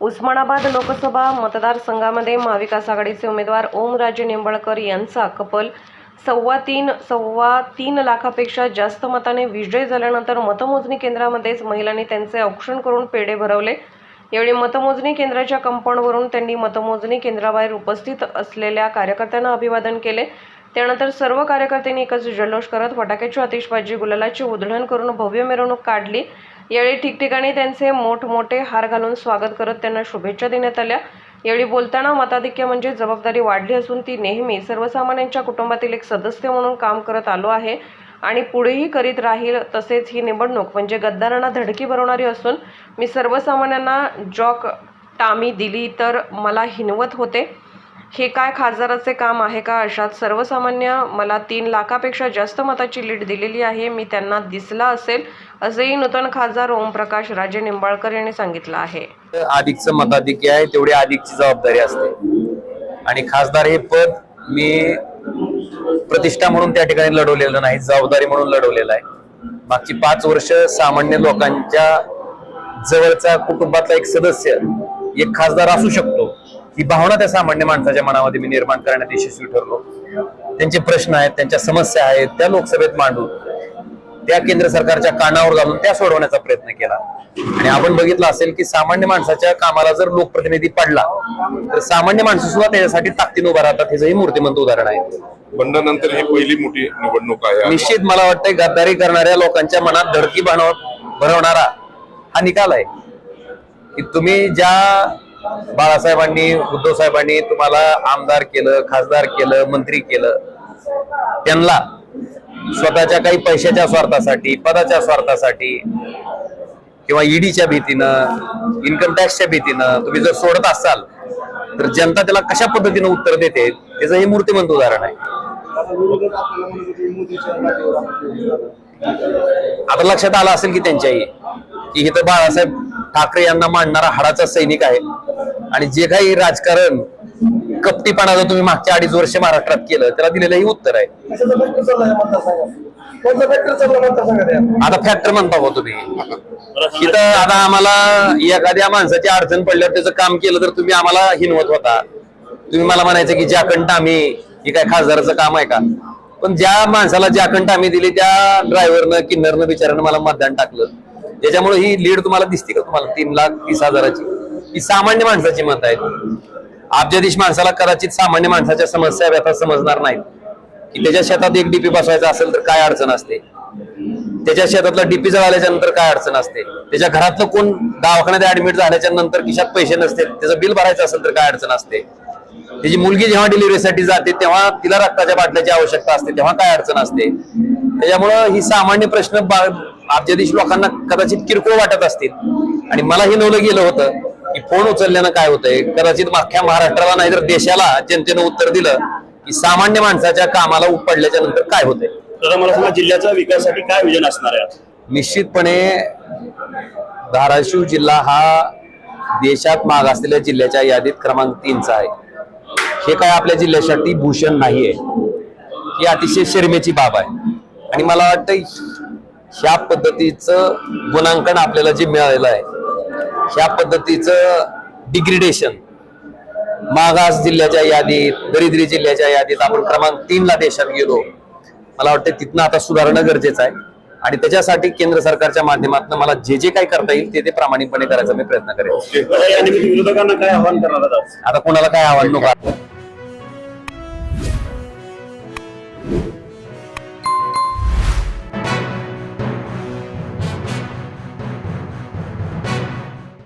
उस्मानाबाद लोकसभा मतदारसंघामध्ये महाविकास आघाडीचे उमेदवार ओमराजे निंबाळकर यांचा कपल. सव्वा तीन सव्वा तीन लाखापेक्षा जास्त मताने विजय झाल्यानंतर मतमोजणी केंद्रामध्येच महिलांनी त्यांचे औक्षण करून पेढे भरवले. यावेळी मतमोजणी केंद्राच्या कंपाऊंडवरून त्यांनी मतमोजणी केंद्राबाहेर उपस्थित असलेल्या कार्यकर्त्यांना अभिवादन केले. त्यानंतर सर्व कार्यकर्त्यांनी एकच जल्लोष करत फटाक्याची आतिषबाजी गुलालाची उधळण करून भव्य मिरवणूक काढली. यावेळी ठिकठिकाणी त्यांचे मोठमोठे हार घालून स्वागत करत त्यांना शुभेच्छा देण्यात आल्या. यावेळी बोलताना मताधिक्य म्हणजे जबाबदारी वाढली असून ती नेहमी सर्वसामान्यांच्या कुटुंबातील एक सदस्य म्हणून काम करत आलो आहे आणि पुढेही करीत राहील तसेच ही निवडणूक म्हणजे गद्दारांना धडकी भरवणारी असून मी सर्वसामान्यांना जॉक टामी दिली तर मला हिनवत होते. हे काय खासदाराचे काम आहे का अशात सर्वसामान्य मला तीन लाखापेक्षा जास्त मताची लीड दिलेली आहे मी त्यांना दिसला असेल असेही नूतन खासदार ओमप्रकाश राजे निंबाळकर यांनी सांगितलं आहे. अधिकचं मताधिकी आहे तेवढी अधिकची जबाबदारी असते. आणि खासदार हे पद मी प्रतिष्ठा म्हणून त्या ठिकाणी लढवलेलं नाही जबाबदारी म्हणून लढवलेलं आहे. मागची पाच वर्ष सामान्य लोकांच्या जवळचा कुटुंबातला एक सदस्य एक खासदार असू शकतो. ही भावना त्या सामान्य माणसाच्या मनामध्ये मी निर्माण करण्यात यशस्वी ठरलो. त्यांचे प्रश्न आहेत त्यांच्या समस्या आहेत त्या लोकसभेत मांडून त्या केंद्र सरकारच्या कानावर घालून त्या सोडवण्याचा प्रयत्न केला. आणि आपण बघितलं असेल की सामान्य माणसाच्या कामाला जर लोकप्रतिनिधी पडला तर सामान्य माणसं सुद्धा त्याच्यासाठी ताकदीने उभा राहतात ह्याचंही मूर्तिमंत उदाहरण आहे. बंडानंतर ही पहिली मोठी निवडणूक आहे. निश्चित मला वाटतंय गद्दारी करणाऱ्या लोकांच्या मनात धडकी भरवणारा हा निकाल आहे. की तुम्ही ज्या बाळासाहेबांनी उद्धव साहेबांनी तुम्हाला आमदार केलं खासदार केलं मंत्री केलं. त्यांना स्वतःच्या काही पैशाच्या स्वार्थासाठी पदाच्या स्वार्थासाठी किंवा ईडीच्या भीतीनं इन्कम टॅक्सच्या भीतीनं तुम्ही जर सोडत असाल तर जनता त्याला कशा पद्धतीनं उत्तर देते त्याचं हे मूर्तिमंत उदाहरण आहे. आता लक्षात आलं असेल की त्यांच्याही की इथं बाळासाहेब ठाकरे यांना मांडणारा हाडाचा सैनिक आहे. आणि जे काही राजकारण कपटीपणाचं तुम्ही मागच्या अडीच वर्ष महाराष्ट्रात केलं त्याला दिलेलं हे उत्तर आहे. आता फॅक्टर म्हणता हो तुम्ही. इथं आता आम्हाला एखाद्या माणसाची अडचण पडल्यावर त्याचं काम केलं तर तुम्ही आम्हाला हिनवत होता. तुम्ही मला म्हणायचं की ज्याकंठ आम्ही हे काय खासदाराचं काम आहे का? पण ज्या माणसाला ज्याकंठ आम्ही दिली त्या ड्रायव्हरनं किन्नरनं बिचारानं मला मतदान टाकलं. त्याच्यामुळे ही लीड तुम्हाला दिसते का? तुम्हाला तीन लाख तीस हजाराची. ही सामान्य माणसाची मत आहेत. अब्जाधीश माणसाला कदाचित सामान्य माणसाच्या समस्या व्यथा समजणार नाहीत. की त्याच्या शेतात एक डीपी बसवायचा असेल तर काय अडचण असते? त्याच्या शेतातला डीपी जळाल्याच्या नंतर काय अडचण असते? त्याच्या घरातलं कोण दवाखान्यात ऍडमिट झाल्याच्यानंतर खिशात पैसे नसते त्याचं बिल भरायचं असेल तर काय अडचण असते? त्याची मुलगी जेव्हा डिलिव्हरीसाठी जाते तेव्हा तिला रक्ताच्या बाटल्याची आवश्यकता असते तेव्हा काय अडचण असते? त्याच्यामुळं ही सामान्य प्रश्न अब्जाधीश लोकांना कदाचित किरकोळ वाटत असतील. आणि मला हे नवलं गेलं होतं की फोन उचलल्यानं काय होतंय? कदाचित अख्ख्या महाराष्ट्राला नाही तर देशाला जनतेनं उत्तर दिलं की सामान्य माणसाच्या कामाला उपडल्याच्या नंतर काय होतंय? तर मला सांगा जिल्ह्याच्या विकासासाठी काय विजन असणार आहे निश्चितपणे धाराशिव जिल्हा हा देशात माग असलेल्या जिल्ह्याच्या यादीत क्रमांक तीनचा आहे. हे काय आपल्या जिल्ह्यासाठी भूषण नाहीये. ही अतिशय शर्मेची बाब आहे. आणि मला वाटतं ह्या पद्धतीचं गुणांकन आपल्याला जे मिळालेलं आहे ह्या पद्धतीचं डिग्रिडेशन मागास जिल्ह्याच्या यादीत दरिद्री जिल्ह्याच्या यादीत आपण क्रमांक तीनला देशात गेलो. मला वाटतं तिथनं आता सुधारणं गरजेचं आहे. आणि त्याच्यासाठी केंद्र सरकारच्या माध्यमातून मला जे जे काही करता येईल ते ते प्रामाणिकपणे करायचा मी प्रयत्न करेन. विरोधकांना काय आव्हान करणार आज? आता कोणाला काय आव्हान नको.